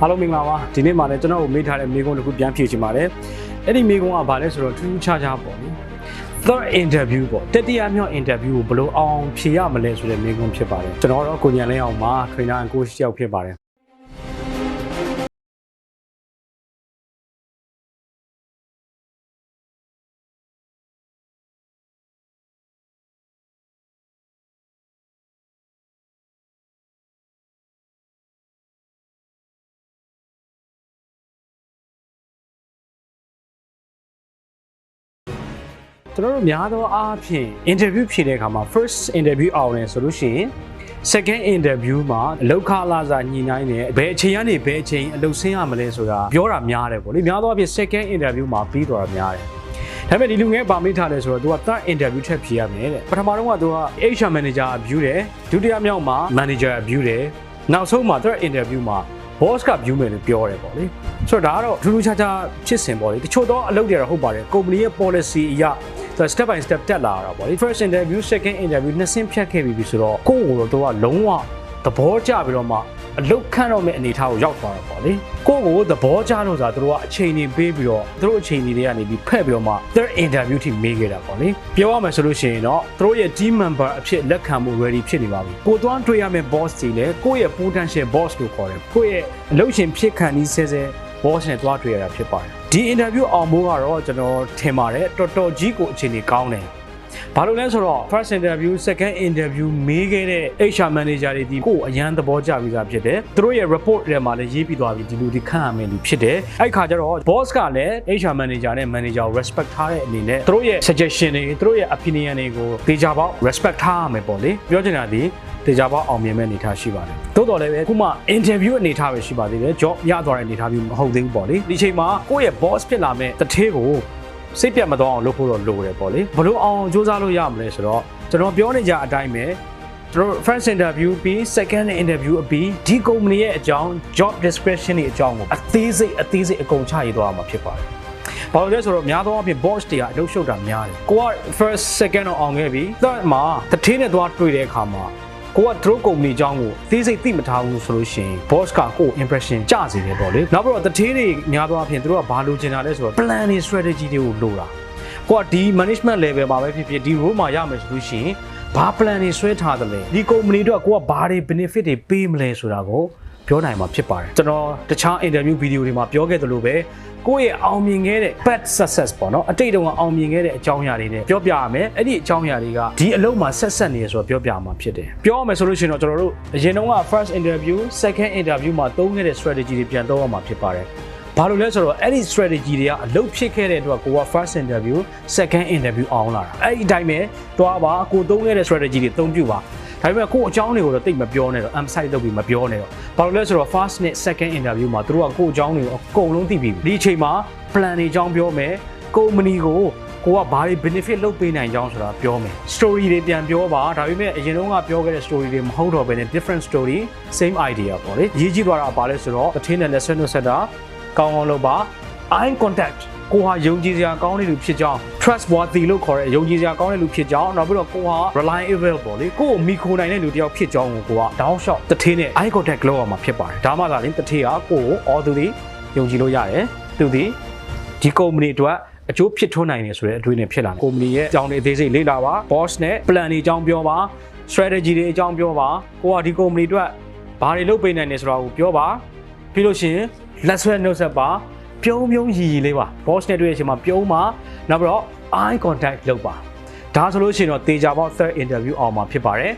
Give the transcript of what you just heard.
အားလုံးမင်္ဂလာပါဒီနေ့မှလည်းကျွန်တော်ကိုမေးထားတဲ့မေးခွန်းတစ်ခုပြန်ဖြေချင်ပါတယ်အဲ့ဒီမေးခွန်းကဘာလဲဆိုတော့ထူးထူးခြားခြားပေါ့နိ third interview ပေါ့တတိယမြောက် interview ကိုဘယ်လိုအောင်ဖြေရမလဲဆိုတဲ့မေးခွန်းဖြစ်ပါတယ်ကျွန်တော်တော့ကိုညံလင်းအောင်ပါ trainer and coach တယောက်ဖြစ်ပါတယ် ကျွန်တော်တို့များသောအားဖြင့် interview ဖြေတဲ့အခါမှာ first interview အောင်တယ်ဆိုလို့ရှိရင် second interview မှာအလောက်ခလာစာညှိနှိုင်းတယ်ဘယ်အချိန်ကနေဘယ်အချိန်အလုပ်ဆင်းရမလဲဆိုတာပြောတာများတယ်ပေါ့လေများသောအားဖြင့် second interview မှာပြီးသွားတာများတယ်ဒါပေမဲ့ဒီလူငယ်ဗာမိထားတယ်ဆိုတော့ तू က third interview ထပ်ဖြေရမယ်တဲ့ပထမတော့က तू က HR manager view တယ်ဒုတိယမြောက်မှာ manager view တယ်နောက်ဆုံးမှာ third interview မှာ boss က view မယ်လို့ပြောတယ်ပေါ့လေဆိုတော့ဒါကတော့ထူးထူးခြားခြားဖြစ်စဉ်ပေါ့လေတချို့တော့အလုပ်တွေတော့ဟုတ်ပါတယ် company ရဲ့ policy အရ ဆိုတော့ step by step တက်လာတာပေါ့လေ first interview second interview နှစ်ဆင့်ဖြတ်ခဲ့ပြီဆိုတော့ကိုယ့်ကိုယ်တော့သူကလုံးဝသဘောကျပြီးတော့မှအလုတ်ခန့်တော့မယ့်အနေအထားကိုရောက်သွားတာပေါ့လေကိုယ့်ကိုယ်သဘောကျလို့ဆိုတာသူတို့ကအချိန်နေပေးပြီးတော့သူတို့အချိန်တွေတွေကနေပြီးဖက်ပြီးတော့မှ third interview ထိမေးခဲ့တာပေါ့လေပြောရမယ်ဆိုလို့ရှိရင်တော့သူတို့ရဲ့ team member အဖြစ်လက်ခံမှု ready ဖြစ်နေပါပြီကိုသွားတွေ့ရမယ့် boss တွေလည်းကိုယ့်ရဲ့ potential boss လို့ခေါ်တယ်ကိုယ့်ရဲ့အလုပ်ရှင်ဖြစ်ခံပြီးဆဲဆဲ boss နဲ့တွားတွေ့ရတာဖြစ်ပါတယ် ဒီ interview အောင်ဖို့ကတော့ကျွန်တော်ထင်ပါတယ်တော်တော်ကြီးကိုအခြေအနေကောင်းတယ်ဘာလို့လဲဆိုတော့ first interview second interview မေးခဲ့တဲ့ HR manager တွေဒီကိုယ်အရန်သဘောကျပြီးသားဖြစ်တယ်သူတို့ရဲ့ report တွေမှာလည်းရေးပြီးသွားပြီဒီလူဒီခန့်ရမယ်လူဖြစ်တယ်အဲ့ခါကျတော့ boss ကလည်း HR manager နဲ့ manager ကို respect ထားတဲ့အနေနဲ့သူတို့ရဲ့ suggestion တွေသူတို့ရဲ့ opinion တွေကိုတေချာပေါက် respect ထားရမယ်ပေါ့လေပြောချင်တာဒီတေချာပေါက်အောင်မြင်မဲ့အနေအထားရှိပါတယ် တိုးတော်လည်းပဲခုမှ interview အနေအထားပဲရှိပါသေးတယ် job ရသွားတဲ့အနေအထားမျိုးမဟုတ်သေးဘူးပေါ့လေဒီချိန်မှာကိုယ့်ရဲ့ boss ဖြစ်လာမဲ့တထေးကိုစိတ်ပြတ်မသွားအောင်လုပ်ဖို့တော့လိုတယ်ပေါ့လေဘလို့အောင်စူးစမ်းလို့ရမလဲဆိုတော့ကျွန်တော်ပြောနေကြအတိုင်းပဲကျွန်တော် first interview ပြီး second interview အပြီးဒီ company ရဲ့အကြောင်း job description တွေအကြောင်းကိုအသေးစိတ်အသေးစိတ်အကုန်ချရေးသွားမှာဖြစ်ပါတယ်။ဘာလို့လဲဆိုတော့များသောအားဖြင့် boss တွေကအလုပ်ရှုပ်တာများတယ်။ကိုက first second တော့အောင်ခဲ့ပြီ။ third မှာတထင်းနဲ့သွားတွေ့တဲ့အခါမှာ ကိုကသူတို့ကုမ္ပဏီအကြောင်းကိုသေးစိတ်သိမထားဘူးဆိုလို့ရှိရင် boss ကကိုယ် impression ကျစေတယ်ပေါ့လေ။နောက်ပြီးတော့တထင်းတွေများသောအားဖြင့်သူတို့ကဘာလိုချင်တာလဲဆိုတော့ plan တွေ strategy တွေကိုလိုတာ။ကိုကဒီ management level မှာပဲဖြစ်ဖြစ်ဒီ role မှာရမယ်ဆိုလို့ရှိရင်ဘာ plan တွေဆွဲထားတယ်လဲဒီ company တို့ကကိုကဘာတွေ benefit တွေပေးမလဲဆိုတာကို ပြောနိုင်မှာဖြစ်ပါတယ်ကျွန်တော်တခြား interview video တွေမှာပြောခဲ့သလိုပဲကိုယ့်ရဲ့အောင်မြင်ခဲ့တဲ့ bad success ပေါ့နော်အတိတ်တုန်းကအောင်မြင်ခဲ့တဲ့အကြောင်းအရာတွေနဲ့ပြောပြရမယ်အဲ့ဒီအကြောင်းအရာတွေကဒီအလုပ်မှာဆက်ဆက်နေရဆိုတော့ပြောပြမှာဖြစ်တယ်ပြောရမယ်ဆိုလို့ရှိရင်တော့ကျွန်တော်တို့အရင်တုန်းက first interview second interview မှာသုံးခဲ့တဲ့ strategy တွေပြန်သုံးရမှာဖြစ်ပါတယ်ဘာလို့လဲဆိုတော့အဲ့ဒီ strategy တွေကအလုပ်ဖြစ်ခဲ့တဲ့အတွက်ကိုက first interview second interview အောင်လာတာအဲ့ဒီအတိုင်းပဲတွားပါကိုသုံးခဲ့တဲ့ strategy တွေသုံးပြပါ ဒါပေမဲ့ကို့အကြောင်းတွေကိုတော့တိတ်မပြောနဲ့တော့ emphasize လုပ်ပြီးမပြောနဲ့တော့ဘာလို့လဲဆိုတော့ first နဲ့ second interview မှာသူတို့ကကို့အကြောင်းတွေကိုအကုန်လုံးသိပြီဒီအချိန်မှာ plan တွေအကြောင်းပြောမယ် company ကိုကိုကဘာတွေ benefit လုပ်ပေးနိုင်ကြောင်းဆိုတာပြောမယ် story တွေပြန်ပြောပါဒါပေမဲ့အရင်တုန်းကပြောခဲ့တဲ့ story တွေမဟုတ်တော့ဘဲနဲ့ different story same idea ပေါ့လေရေးကြည့်သွားတာပါလဲဆိုတော့အထင်းနဲ့ lesson နဲ့ဆက်တာကောင်းကောင်းလုပ်ပါ eye contact ကိုဟာယုံကြည်စရာကောင်းတဲ့လူဖြစ်ကြောင်း trustworthy လို့ခေါ်တဲ့ယုံကြည်စရာကောင်းတဲ့လူဖြစ်ကြောင်းနောက်ပြီးတော့ကိုဟာ reliable ပေါ့လေကိုကိုမိခိုနိုင်တဲ့လူတစ်ယောက်ဖြစ်ကြောင်းကိုကိုက down shot တထေးနဲ့ eye contact လုပ်အောင်မှာဖြစ်ပါတယ်ဒါမှသာလေတထေးကကိုကို all သူဒီယုံကြည်လို့ရတယ်သူဒီဒီ company အတွက်အကျိုးဖြစ်ထွန်းနိုင်တယ်ဆိုတဲ့အတွေ့အကြုံဖြစ်လာတယ်။ company ရဲ့အကြောင်းတွေအသေးစိတ်လေ့လာပါ boss နဲ့ plan တွေအကြောင်းပြောပါ strategy တွေအကြောင်းပြောပါကိုကဒီ company အတွက်ဘာတွေလုပ်ပေးနိုင်တယ်ဆိုတာကိုပြောပါပြီးလို့ရှိရင်လက်ဆွဲနှုတ်ဆက်ပါ ပြုံးပြုံးရီရီလေးပါ boss နဲ့တွေ့တဲ့အချိန်မှာပြုံးပါနောက်ပြီးတော့ eye contact လုပ်ပါဒါဆိုလို့ရှိရင်တော့တေချာပေါက် third interview အောင်မှာဖြစ်ပါတယ်